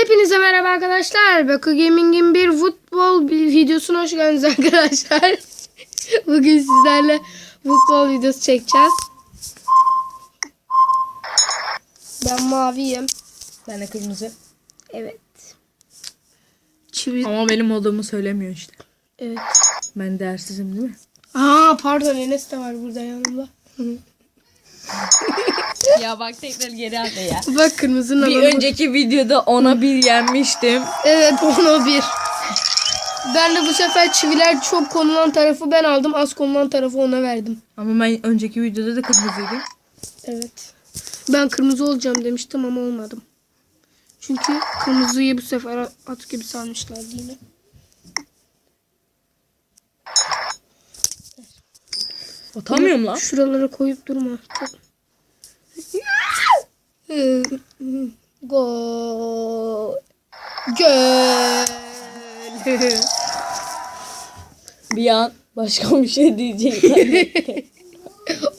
Hepinize merhaba arkadaşlar. Bakı Gaming'in bir futbol bir videosuna hoş geldiniz arkadaşlar. Bugün sizlerle futbol videosu çekeceğiz. Ben maviyim. Ben de kırmızı. Evet. Çivi. Ama benim olduğumu söylemiyor işte. Evet. Ben dersizim değil mi? Aa pardon Enes de var burada yanımda. ya bak tekrar geri aldı ya. Bak kırmızının Bir adamı. önceki videoda ona bir yenmiştim. Evet onu bir. Ben de bu sefer çiviler çok konulan tarafı ben aldım. Az konulan tarafı ona verdim. Ama ben önceki videoda da kırmızıydım. Evet. Ben kırmızı olacağım demiştim ama olmadım. Çünkü kırmızıyı bu sefer at gibi salmışlardı yine. Atamıyorum lan. Şuralara koyup durma. Gol. Göl. Bir an başka bir şey diyecektim.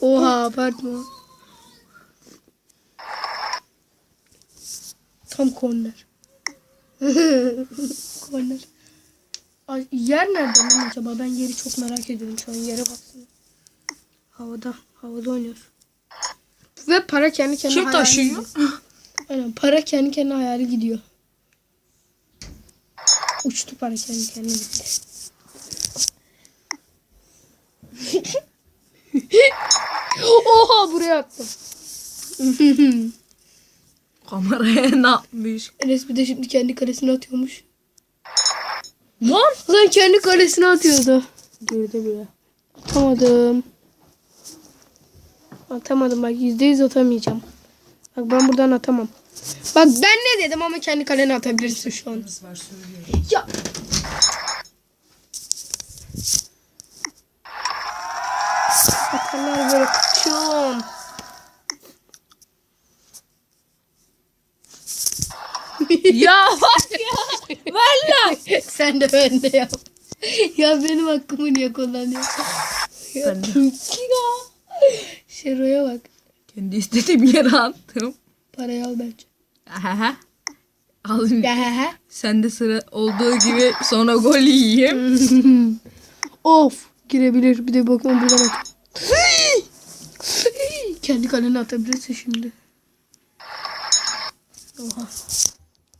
Oha pardon. Tam korner. korner. Ay, yer nerede lan acaba? Ben yeri çok merak ediyorum şu an. Yere baksana. Havada. Havada oynuyor. Ve para kendi kendine Kim hayali taşıyor? gidiyor. Aynen. Para kendi kendine hayali gidiyor. Uçtu para kendi kendine gitti. Oha buraya attım. Kameraya ne yapmış? Enes bir de şimdi kendi kalesine atıyormuş. Lan. Lan kendi kalesine atıyordu. Geride bile. Atamadım. Atamadım bak yüzde yüz atamayacağım. Bak ben buradan atamam. Bak ben ne dedim ama kendi kalene atabilirsin şu an. Ya. Atarlar böyle kıçım. ya bak ya. Ver lan. Sen de ben de yap. Ya benim hakkımı niye kullanıyorsun? Ya. De. Şero'ya bak. Kendi istediğim yere attım. Parayı al bence. Ahaha. Alayım. Gahaha. Sen de sıra olduğu gibi sonra gol yiyeyim. of. Girebilir. Bir de bakın buradan at. Kendi kalene atabilirsin şimdi. Oha.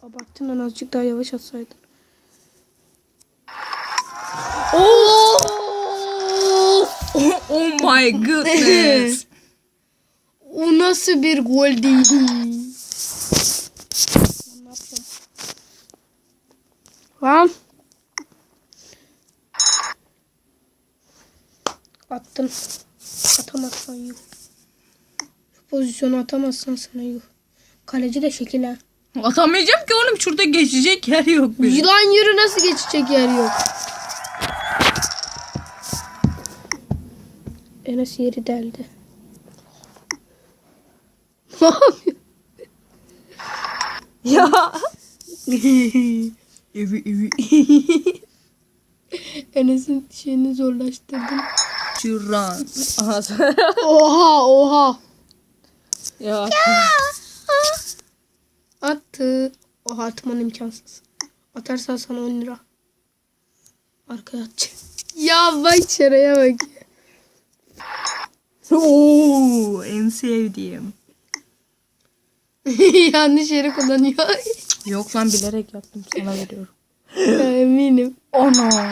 Abarttın lan azıcık daha yavaş atsaydın. oh, oh my goodness. O nasıl bir gol değil? Lan. Attın. Atamazsan yuh. Şu pozisyonu atamazsan sana yuh. Kaleci de şekil ha. Atamayacağım ki oğlum şurada geçecek yer yok benim. Yılan yürü nasıl geçecek yer yok. Enes yeri deldi. Ne yapıyor? Ya. Evi evi. Enes'in şeyini zorlaştırdım. Şuran. Aha. Oha oha. ya. Attı. Oha atman imkansız. Atarsan sana 10 lira. Arkaya atacak. Ya bak şuraya bak. Oo, en sevdiğim. Yanlış yere kullanıyor. Yok lan bilerek yaptım sana veriyorum. eminim. Ana.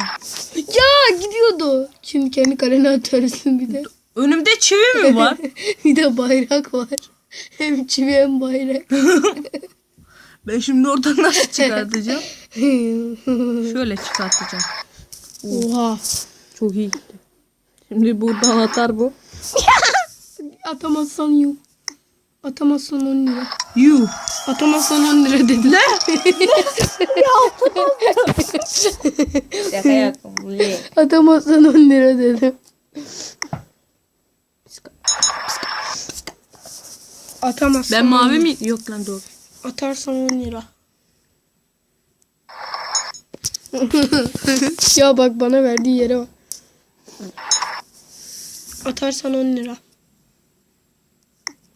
Ya gidiyordu. Şimdi kendi kalene atarsın bir de. Önümde çivi mi var? bir de bayrak var. Hem çivi hem bayrak. ben şimdi oradan nasıl çıkartacağım? Şöyle çıkartacağım. Oha. Çok iyi gitti. Şimdi buradan atar bu. Atamazsan yuh. Atamazsan 10 lira. Yuh. Atamazsan 10 lira dedi. Ne? Şaka yaptım. Atamazsan 10 lira dedim. Atamazsan Ben 10 mavi mi? Yok lan dur. Atarsan 10 lira. ya bak bana verdiği yere bak. Atarsan 10 lira.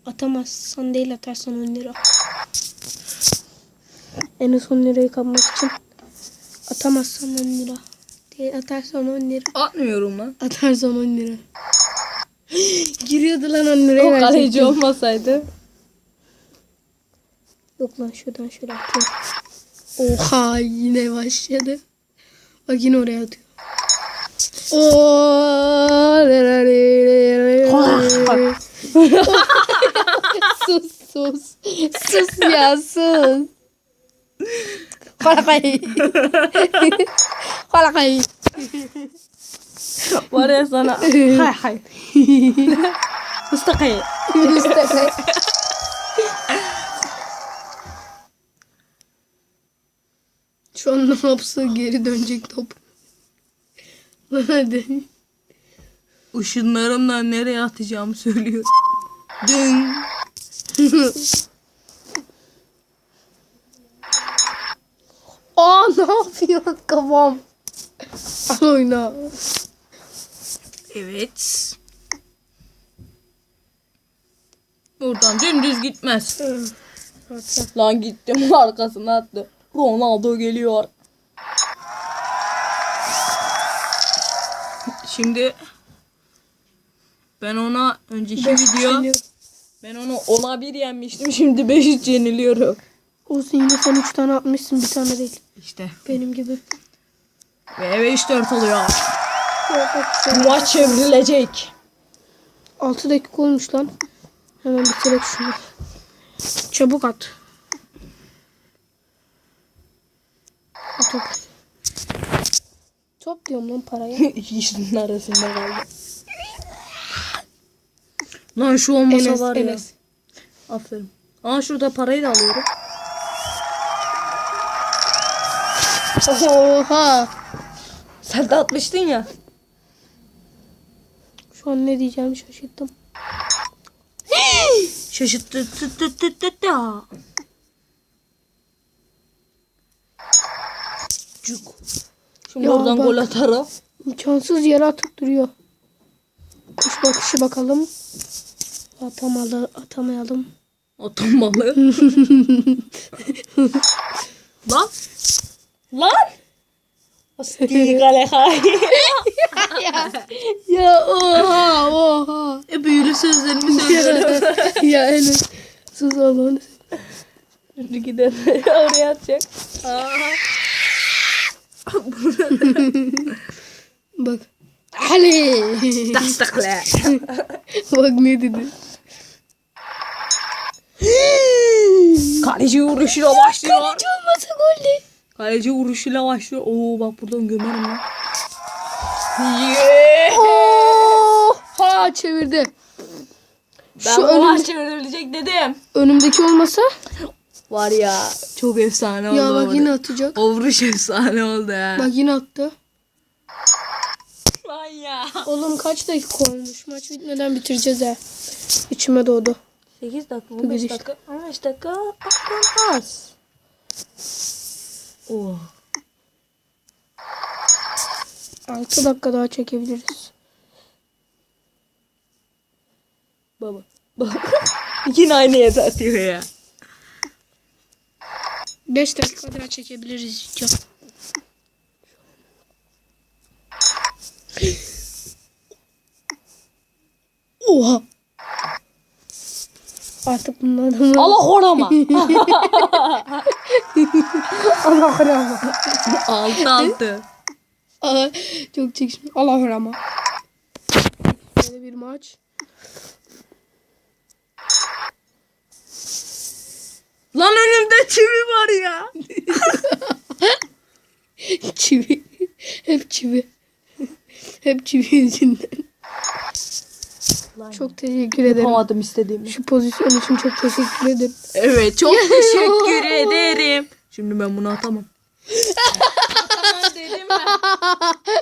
Atamazsan değil atarsan 10 lira. En az 10 lirayı kapmak için. Atamazsan 10 lira. Diye atarsan 10 lira. Atmıyorum lan. Atarsan 10 lira. Giriyordu lan 10 lirayı O kaleci verecektim. olmasaydı. Yok lan şuradan şöyle atayım. Oha yine başladı. Bak yine oraya atıyor. Oo, sus sus. Sus ya sus. Kolakay. Kolakay. Var ya sana. hay hay. Mustakay. Şu an ne yapsa geri dönecek top. Lan hadi. Işınlarımla nereye atacağımı söylüyor. Dün. Aa ne yapıyorsun kafam? Al oyna. Evet. Buradan dümdüz gitmez. Lan gittim arkasına attı. Ronaldo geliyor. Şimdi ben ona önceki video ben onu ona bir yenmiştim. Şimdi 5 yeniliyorum. Olsun yine sen 3 tane atmışsın bir tane değil. İşte Benim gibi. ve 5-4 oluyor. Ya bak Bu şöyle. maç çevrilecek. 6 dakika olmuş lan. Hemen bitirek şunu. Çabuk at. Top. Top diyorum lan paraya. İkisinin arasında kaldı. Lan şu olmasa Enes, var ya. Enes. Aferin. Aa şurada parayı da alıyorum. Oha. Sen de atmıştın ya. Şu an ne diyeceğimi şaşırdım. Şaşırttı. Tı tı tı tı tı. Cuk. Şimdi Ya oradan bak. gol atarım. İmkansız yere atıp duruyor. Kuş bakışı bakalım. Atamalı, atamayalım. Atamalı. Lan. Lan. Asti kale hay. ya oha oha. E büyülü sözlerimi söylüyorum. ya Enes. Sus Allah'ını. Şimdi gidelim oraya atacak. Bak. Ali. Dastakle. Bak ne dedi. Kaleci vuruşuyla başlıyor. olmasa golle. Kaleci vuruşuyla başlıyor. Oo bak buradan gömerim lan. Yeah. Ha çevirdi. Ben Şu önüm, çevrilecek dedim. önümdeki olmasa Var ya çok efsane oldu. ya bak orada. yine atacak. O vuruş efsane oldu ya. Bak yine attı. Ya. Oğlum kaç dakika olmuş? Maç bitmeden bitireceğiz ha. İçime doğdu. 8 dakika, Dur 15 işte. dakika, 15 dakika aklım az. Oh. 6 dakika daha çekebiliriz. Baba. Baba. Yine aynı yere atıyor ya. 5 dakika daha çekebiliriz video. Oha. Artık bunlardan Allah horama. Allah rahma. altı altı. Aa, Çok çekişme. Allah rahma. Böyle bir maç. Lan önümde çivi var ya. Çivi. Hep çivi. Hep çivi yüzünden. Çok teşekkür ederim. Yapamadım istediğimi. Şu pozisyon için çok teşekkür ederim. Evet çok teşekkür ederim. Şimdi ben bunu atamam. atamam dedim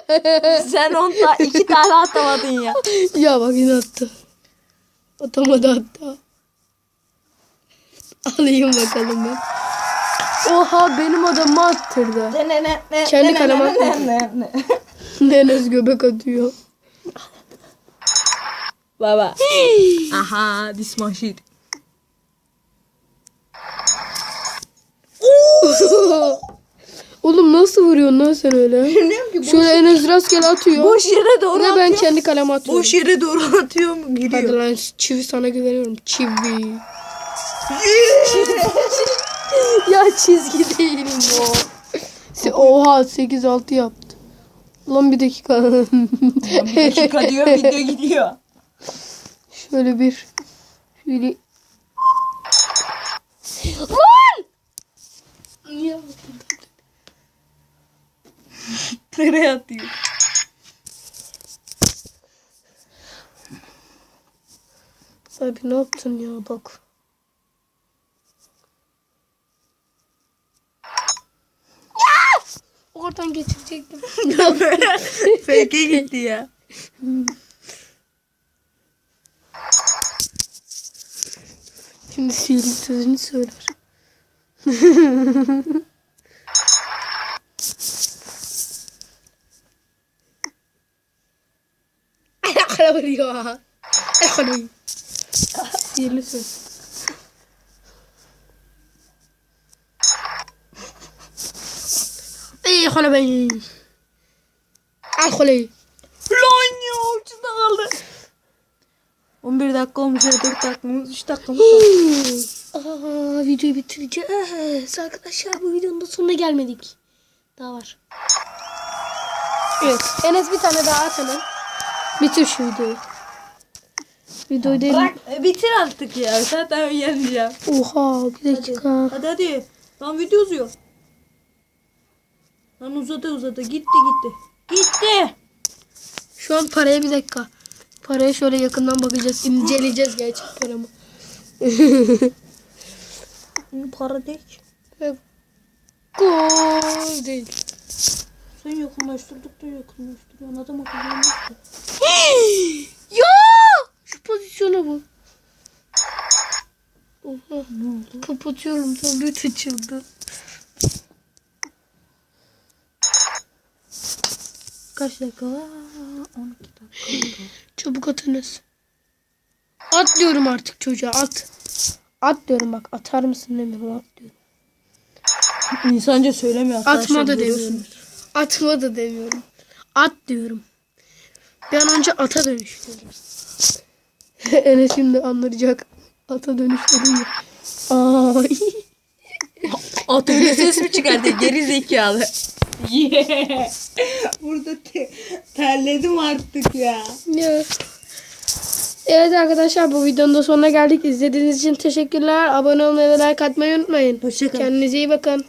ben. Sen onunla iki tane atamadın ya. Ya bak yine attı. Atamadı hatta. Alayım bakalım ben. Oha benim adamı attırdı. Kendi kaleme attı. Deniz göbek atıyor. Baba. Aha this my shit. nasıl vuruyorsun lan sen öyle? Bilmiyorum ki boş, Şöyle Enes rastgele atıyor. boş yere doğru Ve ben atıyor. kendi kaleme atıyorum. Boş yere doğru atıyor mu? Hadi lan çivi sana güveniyorum. Çivi. ya çizgi değilim o. Se- Oha 8-6 yaptı. Lan bir dakika. Bir dakika diyor video gidiyor. Şöyle bir. Şöyle. Lan! Nereye atıyor? Abi ne yaptın ya bak. Ya! Oradan geçirecektim. Fake'e gitti ya. Şimdi sözünü söyler. Ara veriyor. Ekonomi. Sihirli söz. Ey ekonomi. niet. 11 dakika olmuş ya 4 dakikamız 3 dakikamız. Aa, videoyu bitireceğiz. Arkadaşlar bu videonun da sonuna gelmedik. Daha var. Evet. Enes bir tane daha at hemen. Bitir şu videoyu. Videoyu değil. Bırak e, bitir artık ya. Zaten yeneceğim. Oha bir dakika. Hadi hadi. Lan video uzuyor. Lan uzadı uzadı. Gitti gitti. Gitti. Şu an paraya bir dakika. Paraya şöyle yakından bakacağız. İnceleyeceğiz gerçek paramı. Para değil. Ve Gol değil. Sen yakınlaştırdıkça yakınlaştırıyorsun. Adam ki. ya! Şu pozisyona bu. Oha. Ne oldu? Kapatıyorum tablet açıldı. Kaç dakika var? 12 dakika. Çabuk atınız. At diyorum artık çocuğa at. At diyorum bak atar mısın demiyorum at diyorum. İnsanca söylemiyor. Atma da demiyorum. Atma da demiyorum. At diyorum. Bir an önce ata dönüştüyorum. Enes şimdi anlayacak. Ata dönüştürdüm ya. Ay. At öyle ses mi çıkardı? Geri zekalı. Yeah. Burada te- terledim artık ya. Evet arkadaşlar bu videonun da sonuna geldik. İzlediğiniz için teşekkürler. Abone olmayı ve like atmayı unutmayın. Hoşçakalın. Kendinize iyi bakın.